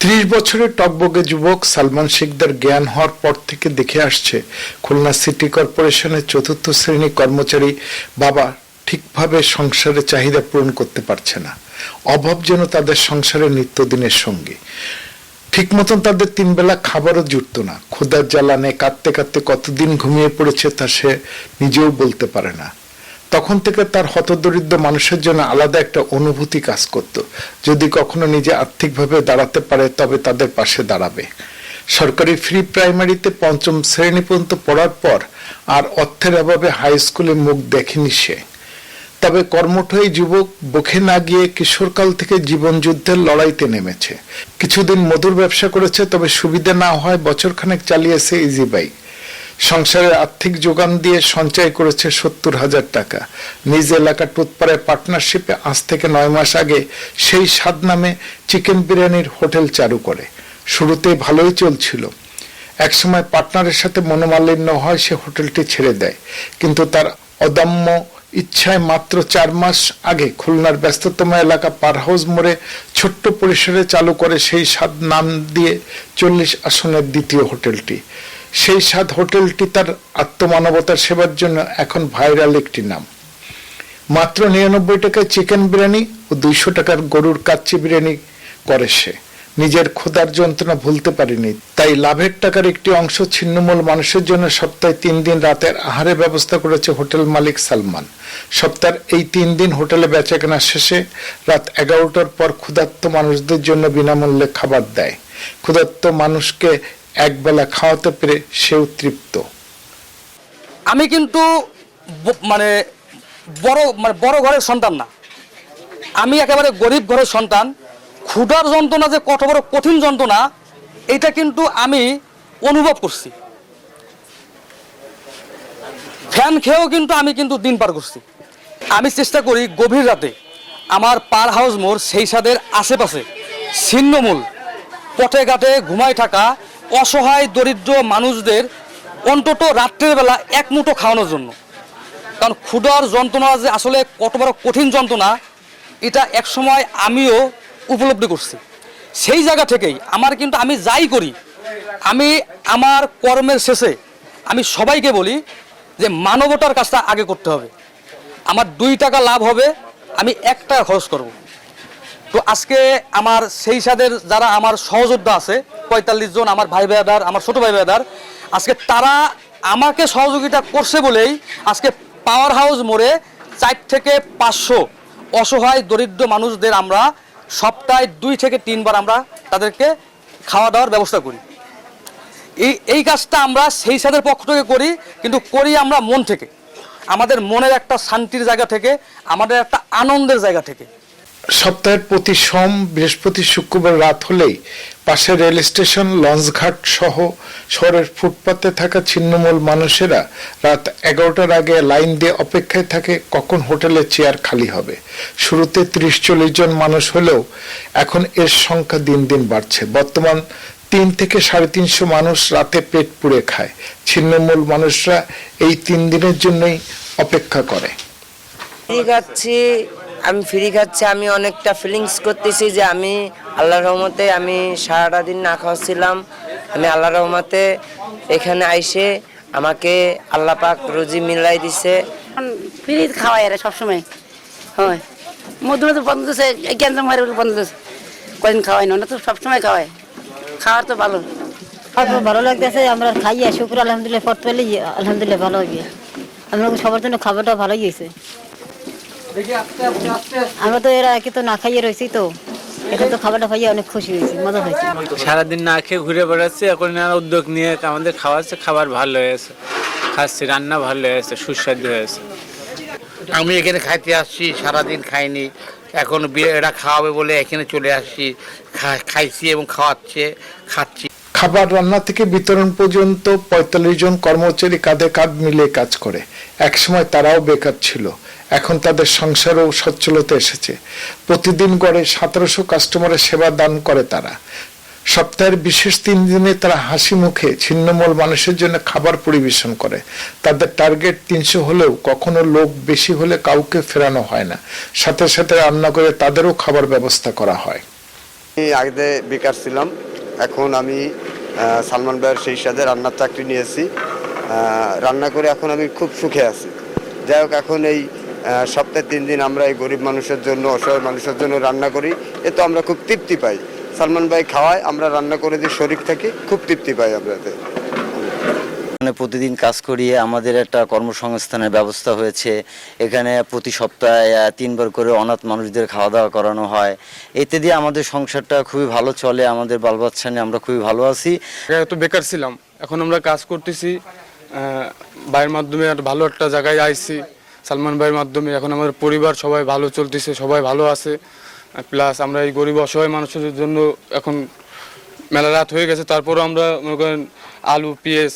ত্রিশ বছরের টকবগে যুবক সালমান শিকদার জ্ঞান হওয়ার পর থেকে দেখে আসছে, খুলনা সিটি কর্পোরেশনের চতুর্থ শ্রেণি কর্মচারী বাবা ঠিকভাবে সংসারের চাহিদা পূরণ করতে পারছে না। অভাব যেন তাদের সংসারের নিত্যদিনের সঙ্গী। ঠিক মতন তাদের তিন বেলা খাবারও জুটত না। ক্ষুদার জ্বালানে কাঁদতে কাঁদতে কতদিন ঘুমিয়ে পড়েছে তা সে নিজেও বলতে পারে না। তখন থেকে তার হতদরিদ্র মানুষের জন্য আলাদা একটা অনুভূতি কাজ করত। যদি কখনো নিজে আর্থিকভাবে দাঁড়াতে পারে, তবে তাদের পাশে দাঁড়াবে। সরকারি ফ্রি প্রাইমারিতে পঞ্চম শ্রেণি পর্যন্ত পড়ার পর আর অর্থের অভাবে হাই স্কুলে মুখ দেখেনি সে। তবে কর্মঠ এই যুবক বখে না গিয়ে কিশোরকাল থেকে জীবন যুদ্ধের লড়াইতে নেমেছে। কিছুদিন মধুর ব্যবসা করেছে, তবে সুবিধা না হয় বছরখানেক চালিয়েছে ইজি বাইক সংসারের আর্থিক যোগান দিয়ে সঞ্চয় করেছে সত্তর হাজার টাকা। নিজ এলাকা টুতপাড়ায় পার্টনারশিপে আজ থেকে নয় মাস আগে সেই স্বাদ নামে চিকেন বিরিয়ানির হোটেল চালু করে। শুরুতে ভালোই চলছিল। একসময় পার্টনারের সাথে মনোমালিন্য হয়, সে হোটেলটি ছেড়ে দেয়। কিন্তু তার অদম্য ইচ্ছায় মাত্র চার মাস আগে খুলনার ব্যস্ততম এলাকা পার হাউস মোড়ে ছোট্ট পরিসরে চালু করে সেই স্বাদ নাম দিয়ে চল্লিশ আসনের দ্বিতীয় হোটেলটি। সেই স্বাদ হোটেলটি তার আত্মমানবতার সেবার জন্য এখন ভাইরাল একটি নাম। মাত্র নিরানব্বই টাকায় চিকেন বিরিয়ানি ও দুইশো টাকার গরুর কাচ্চি বিরিয়ানি করে সে। নিজের ক্ষুধার যন্ত্রণা ভুলতে পারেনি। তাই লাভের টাকার একটি অংশ ছিন্নমূল মানুষের জন্য সপ্তাহে তিন দিন রাতের আহারের ব্যবস্থা করেছে হোটেল মালিক সালমান। সপ্তাহের এই তিন দিন হোটেলে বেচাকেনা শেষে রাত এগারোটার পর ক্ষুধার্ত মানুষদের জন্য বিনামূল্যে খাবার দেয়। ক্ষুধার্ত মানুষকে একবেলা খাওয়াতে পেরে সেও তৃপ্ত। আমি কিন্তু মানে বড় মানে বড় ঘরের সন্তান না। আমি একেবারে গরিব ঘরের সন্তান। ক্ষুধার যন্ত্রণা যে কত বড় কঠিন যন্ত্রণা, এটা কিন্তু আমি অনুভব করছি। ফ্যান খেয়েও কিন্তু আমি কিন্তু দিন পার করছি। আমি চেষ্টা করি গভীর রাতে আমার পার হাউস মোড় সেই সাদের আশেপাশে, ছিন্নমূল, পথে ঘাটে ঘুমায় থাকা অসহায়, দরিদ্র মানুষদের অন্তত রাত্রের বেলা এক মুঠো খাওয়ানোর জন্য। কারণ ক্ষুধার যন্ত্রণা যে আসলে কত বড় কঠিন যন্ত্রণা, এটা একসময় আমিও উপলব্ধি করছি। সেই জায়গা থেকেই আমার কিন্তু আমি যাই করি, আমি আমার কর্মের শেষে আমি সবাইকে বলি যে মানবতার কাজটা আগে করতে হবে। আমার দুই টাকা লাভ হবে, আমি এক টাকা খরচ করব। তো আজকে আমার সেই সাদের যারা আমার সহযোদ্ধা আছে, পঁয়তাল্লিশ জন আমার ভাই ভাইদার আমার ছোট ভাই ভাইদার আজকে তারা আমাকে সহযোগিতা করছে বলেই আজকে পাওয়ার হাউস মোড়ে চার থেকে পাঁচশো অসহায় দরিদ্র মানুষদের আমরা সপ্তাহে দুই থেকে তিনবার আমরা তাদেরকে খাওয়া দাওয়ার ব্যবস্থা করি। এই এই কাজটা আমরা সেই সাদের পক্ষ থেকে করি, কিন্তু করি আমরা মন থেকে। আমাদের মনের একটা শান্তির জায়গা থেকে, আমাদের একটা আনন্দের জায়গা থেকে। সপ্তাহের প্রতি সোম, বৃহস্পতি, শুক্রবার রাত হলেই পাশে রেল স্টেশন, লঞ্চঘাট সহ শহরের ফুটপাতে থাকা ছিন্নমূল মানুষেরা রাত এগারোটার আগে লাইন দিয়ে অপেক্ষায় থাকে কখন হোটেলের চেয়ার খালি হবে। শুরুতে ত্রিশ চল্লিশ জন মানুষ হলেও এখন এর সংখ্যা দিন দিন বাড়ছে। বর্তমান তিন থেকে সাড়ে তিনশো মানুষ রাতে পেট পুড়ে খায়। ছিন্নমূল মানুষরা এই তিন দিনের জন্যই অপেক্ষা করে। আমি ফ্রি খাচ্ছি আমি অনেকটা ফিলিংস করতেছি যে আমি আল্লাহ রহমতে আমি সারাটা দিন না খাওয়াচ্ছিলাম। আমি আল্লাহ রহমতে এখানে আইসে আমাকে আল্লাহ পাক রুজি মিলাই দিছে। ফ্রি খাওয়াই এরা সবসময়। হয়। মধ্যে মধ্যে বন্ধ ক্যান্সার মারে বলে বন্ধ দিচ্ছে কদিন খাওয়াই না ওরা তো সবসময় খাওয়ায়। খাওয়ার তো ভালো। ভালো লাগতেছে আমরা খাইয়া শুক্র আলহামদুলিল্লাহ ফট পেলে আলহামদুলিল্লাহ ভালো হয়ে আমরা সবার জন্য খাবারটা ভালোই হয়েছে। আমরা তো এরা একে তো না খাইয়ে রয়েছি তো। এখন তো খাবারটা খাইয়ে অনেক খুশি হয়েছি মজা হয়েছে। সারাদিন না খেয়ে ঘুরে বেড়াচ্ছি এখন এরা উদ্যোগ নিয়ে আমাদের খাওয়াচ্ছে খাবার ভালো হয়েছে খাচ্ছি রান্না ভালো হয়েছে সুস্বাদু হয়েছে আমি এখানে খাইতে আসছি সারাদিন খাইনি। এখন এরা খাওয়াবে বলে এখানে চলে আসছি খাইছি এবং খাওয়াচ্ছে খাচ্ছি। খাবার রান্না থেকে বিতরণ পর্যন্ত পঁয়তাল্লিশ জন কর্মচারী কাঁধে কাঁধ মিলিয়ে কাজ করে। একসময় তারাও বেকার ছিল। এখন তাদের সংসারও সচ্ছলতা এসেছে। প্রতিদিন গড়ে সতেরোশো কাস্টমারের সেবা দান করে তারা। সপ্তাহের বিশেষ তিন দিনে তারা হাসি মুখে ছিন্নমূল মানুষের জন্য খাবার পরিবেশন করে। তাদের টার্গেট তিনশো হলেও কখনো লোক বেশি হলে কাউকে ফেরানো হয় না। সাথে সাথে রান্না করে তাদেরও খাবার ব্যবস্থা করা হয়। আগে বেকার ছিলাম। এখন আমি সালমান ভাইয়ের সেই সাথে রান্নার চাকরি নিয়েছি। রান্না করে এখন আমি খুব সুখে আছি। যাই হোক, এখন এই সপ্তাহে তিন দিন আমরা এই গরিব মানুষের জন্য অসহায় মানুষের জন্য রান্না করি। এতে আমরা খুব তৃপ্তি পাই। সালমান ভাই খাওয়ায় আমরা রান্না করে দিয়ে শরিক থাকি খুব তৃপ্তি পাই আমরা এতে। এখানে প্রতিদিন কাজ করিয়ে আমাদের একটা কর্মসংস্থানের ব্যবস্থা হয়েছে। এখানে প্রতি সপ্তাহে তিনবার করে অনাথ মানুষদের খাওয়া দাওয়া করানো হয়। এতে দিয়ে আমাদের সংসারটা খুবই ভালো চলে আমাদের বাল বাচ্চা নিয়ে আমরা খুবই ভালো আছি। আগে তো বেকার ছিলাম। এখন আমরা কাজ করতেছি আহ, ভাইয়ের মাধ্যমে একটা ভালো একটা জায়গায় আইছি। সালমান ভাইয়ের মাধ্যমে এখন আমাদের পরিবার সবাই ভালো চলতেছে, সবাই ভালো আছে। প্লাস আমরা এই গরিব অসহায় মানুষের জন্য এখন মেলা রাত হয়ে গেছে, তারপরও আমরা মনে করেন আলু, পেঁয়াজ,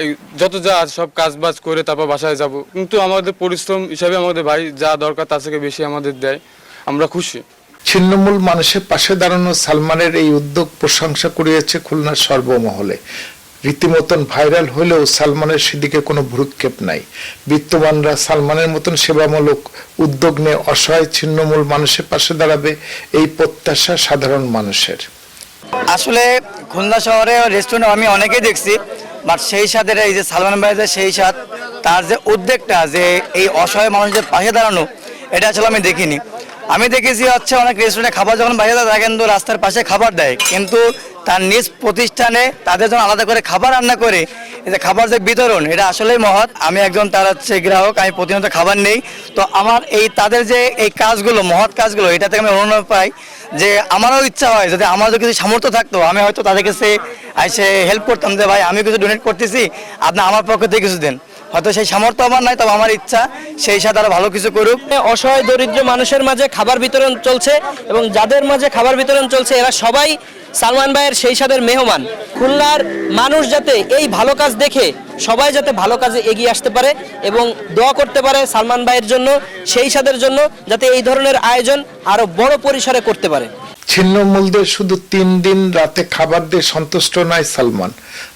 এই যত যা সব কাজ বাজ করে তারপর বাসায় যাব। কিন্তু আমাদের পরিশ্রম হিসাবে আমাদের ভাই যা দরকার তার থেকে বেশি আমাদের দেয়, আমরা খুশি। ছিন্নমূল মানুষের পাশে দাঁড়ানো সালমানের এই উদ্যোগ প্রশংসা কুড়িয়েছে খুলনার সর্বমহলে। রীতিমতন ভাইরাল হলেও সালমানের সেদিকে কোনো ভ্রুক্ষেপ নাই। বিত্তবানরা সালমানের মতন সেবামূলক উদ্যোগ নিয়ে অসহায় ছিন্নমূল মানুষের পাশে দাঁড়াবে, এই প্রত্যাশা সাধারণ মানুষের। আসলে খুলনা শহরে রেস্টুরেন্ট আমি অনেকেই দেখছি বাট সেই সাথে এই যে সালমান ভাইদের সেই সাথ তার যে উদ্যোগটা যে এই অসহায় মানুষদের পাশে দাঁড়ানো, এটা আসলে আমি দেখিনি। আমি দেখেছি হচ্ছে অনেক রেস্টুরেন্টে খাবার যখন বাইরে তারা কিন্তু রাস্তার পাশে খাবার দেয়। কিন্তু তার নিজ প্রতিষ্ঠানে তাদের জন্য আলাদা করে খাবার রান্না করে যে খাবার যে বিতরণ, এটা আসলেই মহৎ। আমি একজন তার হচ্ছে গ্রাহক, আমি প্রতিনিয়ত খাবার নেই। তো আমার এই তাদের যে এই কাজগুলো, মহৎ কাজগুলো এটা থেকে আমি অনুভব পাই যে আমারও ইচ্ছা হয়, যদি আমার যদি কিছু সামর্থ্য থাকতো, আমি হয়তো তাদের কাছে এসে হেল্প করতাম যে, ভাই আমি কিছু ডোনেট করতেছি, আপনি আমার পক্ষ থেকে কিছু দেন। হয়তো সেই সামর্থ্য আমার নাই তবে আমার ইচ্ছা সেই সাথে আরও ভালো কিছু করুক। অসহায় দরিদ্র মানুষের মাঝে খাবার বিতরণ চলছে এবং যাদের মাঝে খাবার বিতরণ চলছে এরা সবাই সালমান ভাইয়ের সেই সাদের মেহমান। খুলনার মানুষ যাতে এই ভালো কাজ দেখে সবাই যাতে ভালো কাজে এগিয়ে আসতে পারে এবং দোয়া করতে পারে সালমান ভাইয়ের জন্য সেই সাদের জন্য যাতে এই ধরনের আয়োজন আরও বড় পরিসরে করতে পারে। ছিন্নমূলদের শুধু তিন দিন রাতে খাবার দিয়ে সন্তুষ্ট নয় সালমান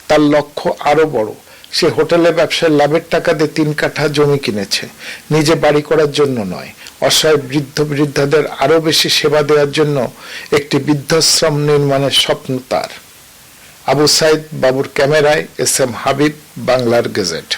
তার লক্ষ্য আরও বড়। সে হোটেলে ব্যবসায় লাভের টাকা দিয়ে তিন কাঠা জমি কিনেছে। নিজে বাড়ি করার জন্য নয়। অসহায় বৃদ্ধ বৃদ্ধাদের আরও বেশি সেবা দেওয়ার জন্য একটি বৃদ্ধাশ্রম নির্মাণের স্বপ্ন তার। আবু সাইদ বাবুর ক্যামেরায় এস এম হাবিব, বাংলার গেজেট।